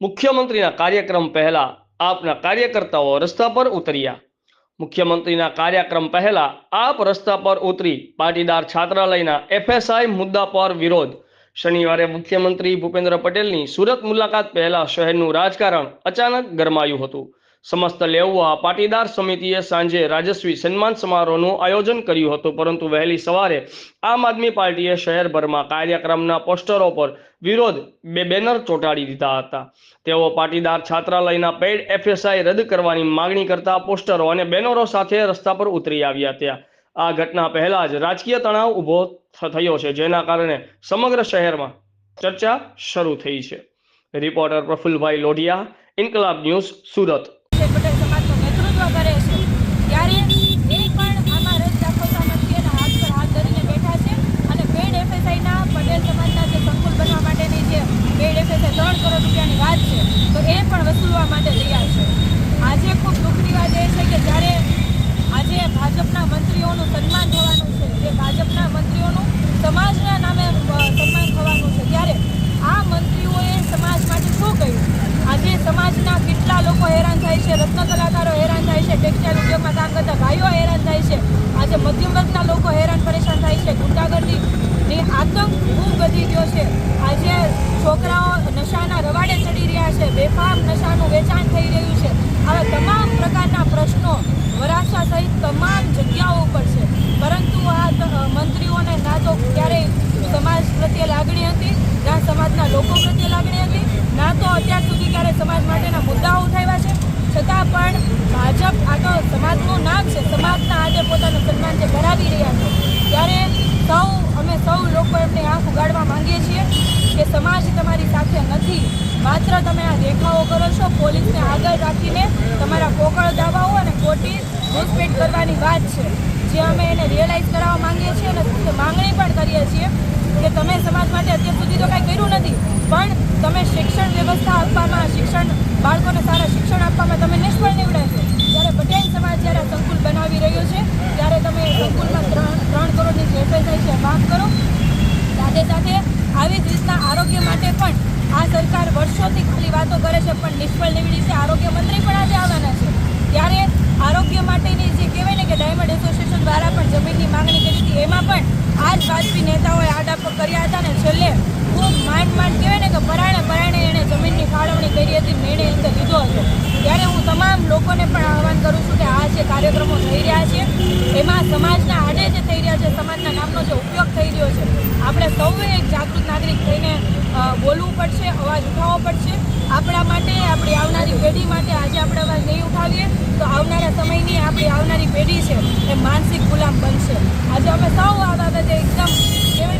મુખ્યમંત્રીના કાર્યક્રમ પહેલા આપના કાર્યકર્તાઓ રસ્તા પર ઉતર્યા. મુખ્યમંત્રીના કાર્યક્રમ પહેલા આપ રસ્તા પર ઉતરી પાટીદાર છાત્રાલયના એફએસઆઈ મુદ્દા પર વિરોધ. શનિવારે મુખ્યમંત્રી ભૂપેન્દ્ર પટેલની સુરત મુલાકાત પહેલા શહેરનું રાજકારણ અચાનક ગરમાયું હતું. સમસ્ત લેઉવા પાટીદાર સમિતિએ સાંજે રાજસ્વી સન્માન સમારોહનું આયોજન કર્યું હતું, પરંતુ વહેલી સવારે આમ આદમી પાર્ટીએ શહેરભરમાં કાર્યક્રમના પોસ્ટરો પર વિરોધ બે બેનર ચોંટાડી દીધા હતા. તેઓ પાટીદાર છાત્રાલયના પેડ એફએસઆઈ રદ કરવાની માંગણી કરતા પોસ્ટરો અને બેનરો સાથે રસ્તા પર ઉતરી આવ્યા હતા. આ ઘટના પહેલા જ રાજકીય તણાવ ઊભો થયો છે, જેના કારણે સમગ્ર શહેરમાં ચર્ચા શરૂ થઈ છે. Reporter Prafulbhai Lodhiya, Inquilab News Surat. નેતૃત્વ કરે છે. ત્યારે એ પણ આમાં રસ દાખવતા નથી હાથ પર હાથ ધરીને બેઠા છે. અને પેડ એફએસઆઈના પટેલ સમાજના જે સંકુલ બનવા માટેની જે પેડ એફએસઆઈ ત્રણ કરોડ રૂપિયાની વાત છે, તો એ પણ વસૂલવા માટે તૈયાર છે આજે ખૂબ દુઃખની વાત એ છે કે જ્યારે આજે ભાજપના મંત્રીઓનું સન્માન થવાનું છે જે ભાજપના મંત્રીઓનું સમાજના નામે અ, સન્માન થવાનું છે ત્યારે આ મંત્રીઓએ સમાજ માટે શું કર્યું આજે સમાજના કેટલા લોકો હેરાન થાય છે, રત્ન કલાકારો હેરાન થાય છે, ટેક્સટાઇલ ઉદ્યોગમાં કામ કરતા ભાઈઓ હેરાન થાય છે. આજે મધ્યમ વર્ગના લોકો હેરાન પરેશાન થાય છે. ગુંડાગર્દી આતંક ખૂબ વધી ગયો છે. આજે છોકરાઓ નશાના રવાડે ચડી રહ્યા છે. બેફામ નશાનું વેચાણ થઈ રહ્યું છે. આવા તમામ પ્રકારના પ્રશ્નો વરાછા સહિત તમામ જગ્યાઓ ઉપર છે. પરંતુ આ મંત્રીઓને ના તો ક્યારેય સમાજ પ્રત્યે લાગણી હતી, ના સમાજના લોકો પ્રત્યે લાગણી હતી, ના તો અત્યાર સુધી ક્યારે સમાજ માટેના મુદ્દાઓ ઉઠાવ્યા છે છતાં પણ ભાજપ આ તો સમાજનું નામ છે, સમાજના આજે પોતાનું સન્માન જે ભરાવી રહ્યા છે. ત્યારે સૌ, અમે સૌ લોકો એમને આંખ ઉગાડવા માંગીએ છીએ કે સમાજ તમારી સાથે નથી. માત્ર તમે આ દેખાવો કરો છો, પોલીસને આગળ રાખીને તમારા પોકળ દાવાઓ અને ખોટી ઘૂસપેટ કરવાની વાત છે. જે અમે એને રિયલાઇઝ કરાવવા માંગીએ છીએ અને માંગણી પણ કરીએ છીએ કે તમે સમાજ માટે અત્યાર સુધી તો કાંઈ કર્યું નથી, પણ તમે શિક્ષણ વ્યવસ્થા આપવામાં, શિક્ષણ બાળકોને સારા શિક્ષણ આપવામાં તમે નિષ્ફળ નીવડ્યા છો જ્યારે પટેલ સમાજ જ્યારે આ સંકુલ બનાવી રહ્યો છે ત્યારે તમે એ સંકુલમાં ત્રણ ત્રણ કરોડની જે FSI છે માફ કરો સાથે સાથે આવી જ રીતના આરોગ્ય માટે પણ આ સરકાર વર્ષોથી ખાલી વાતો કરે છે, પણ નિષ્ફળ નીવડી છે. આરોગ્ય મંત્રી પણ આજે આવવાના છે. ત્યારે આરોગ્ય માટેની જે કહેવાય ને કે ડાયમંડ એસોસિએશન દ્વારા પણ જમીનની માંગણી કરી હતી, એમાં પણ આ જ ભાજપી નેતાઓએ આડાપ કર્યા હતા ને છેલ્લે ખૂબ માંડ માંડ કહેવાય ને કે પરાણે પરાણે એણે જમીનની ફાળવણી કરી હતી, નિર્ણય અંદર લીધો હતો. ત્યારે હું તમામ લોકોને પણ આહવાન કરું છું કે આ જે કાર્યક્રમો થઈ રહ્યા છે, એમાં સમાજના આડે જે થઈ રહ્યા છે સમાજના નામનો જે ઉપયોગ થઈ રહ્યો છે આપણે સૌએ એક જાગૃત નાગરિક થઈને બોલવું પડશે, અવાજ ઉઠાવવો પડશે. આપણા માટે, આપણી આવનારી પેઢી માટે આજે આપણે અવાજ નહીં ઉઠાવીએ, તો આવનારા સમયની આપણી આવનારી પેઢી છે, એ માનસિક ગુલામ બનશે. આજે અમે સૌ આ બાબતે એકદમ કહેવાય